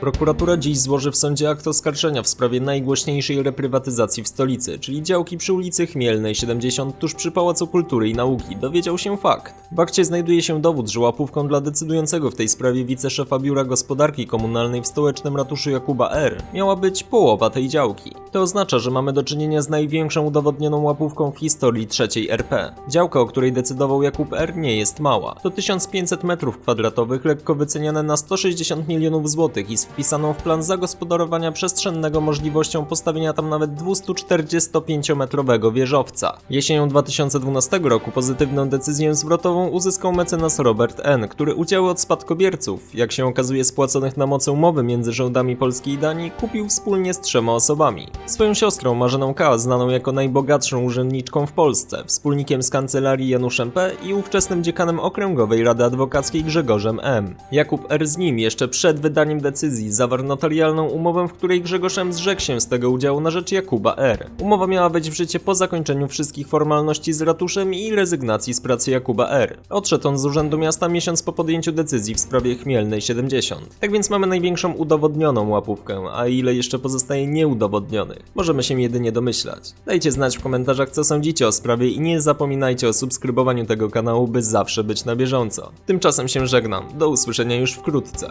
Prokuratura dziś złoży w sądzie akt oskarżenia w sprawie najgłośniejszej reprywatyzacji w stolicy, czyli działki przy ulicy Chmielnej 70 tuż przy Pałacu Kultury i Nauki, dowiedział się fakt. W akcie znajduje się dowód, że łapówką dla decydującego w tej sprawie wiceszefa Biura Gospodarki Komunalnej w stołecznym ratuszu Jakuba R. miała być połowa tej działki. To oznacza, że mamy do czynienia z największą udowodnioną łapówką w historii trzeciej RP. Działka, o której decydował Jakub R. nie jest mała. To 1500 metrów kwadratowych, lekko wyceniane na 160 milionów złotych i z wpisaną w plan zagospodarowania przestrzennego możliwością postawienia tam nawet 245-metrowego wieżowca. Jesienią 2012 roku pozytywną decyzję zwrotową uzyskał mecenas Robert N., który udziały od spadkobierców, jak się okazuje spłaconych na mocy umowy między rządami Polski i Danii, kupił wspólnie z trzema osobami. Swoją siostrą Marzeną K., znaną jako najbogatszą urzędniczką w Polsce, wspólnikiem z kancelarii Januszem P. i ówczesnym dziekanem Okręgowej Rady Adwokackiej Grzegorzem M. Jakub R. z nim jeszcze przed wydaniem decyzji zawarł notarialną umowę, w której Grzegorz M. zrzekł się z tego udziału na rzecz Jakuba R. Umowa miała wejść w życie po zakończeniu wszystkich formalności z ratuszem i rezygnacji z pracy Jakuba R. Odszedł on z urzędu miasta miesiąc po podjęciu decyzji w sprawie Chmielnej 70. Tak więc mamy największą udowodnioną łapówkę, a ile jeszcze pozostaje nieudowodnionych, możemy się jedynie domyślać. Dajcie znać w komentarzach co sądzicie o sprawie i nie zapominajcie o subskrybowaniu tego kanału, by zawsze być na bieżąco. Tymczasem się żegnam, do usłyszenia już wkrótce.